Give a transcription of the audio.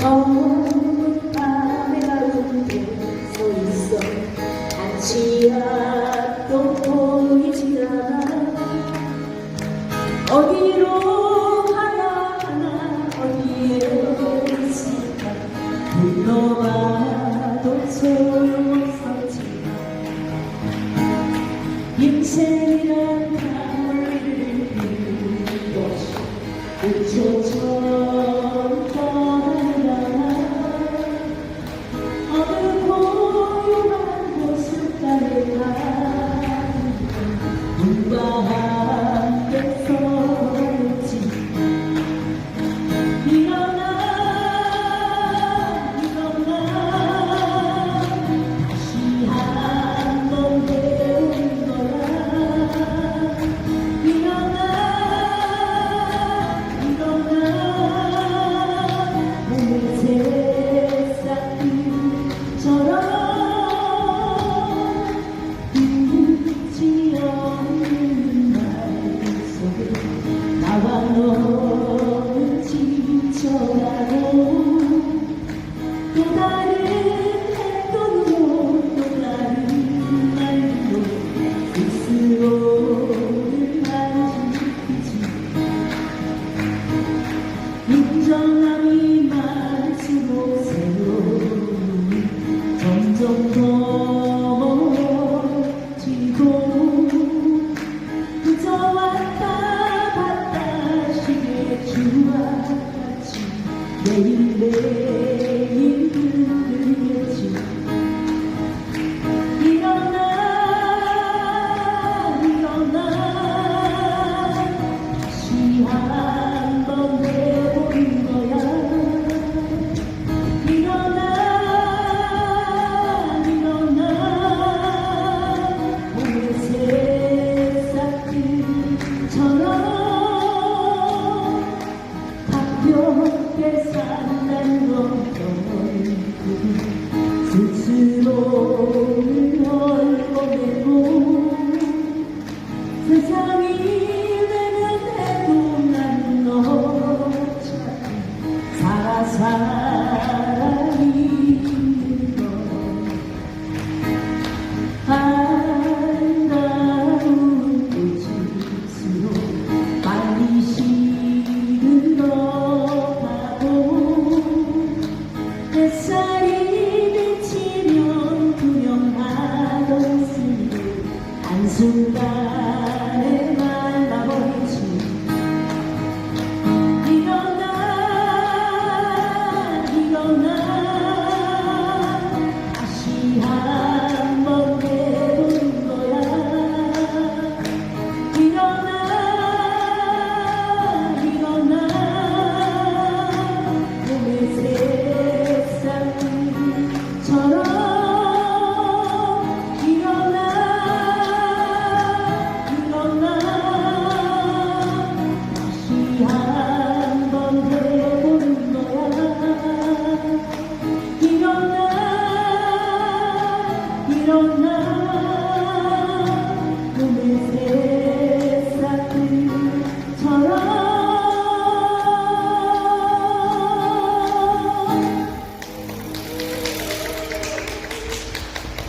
검은 밤의 가운데 서 있어 같이 앞도 보이지 않아 어디로 하나 하나 어디로 있을까 불러봐도 소용없지 인생이란 강물을 비우는 것이 우주처럼 Oh. Amén. 함께 산다는 건 스스로를 헐거매고 세상이 내는데도 난너 찾아 살아 tonight.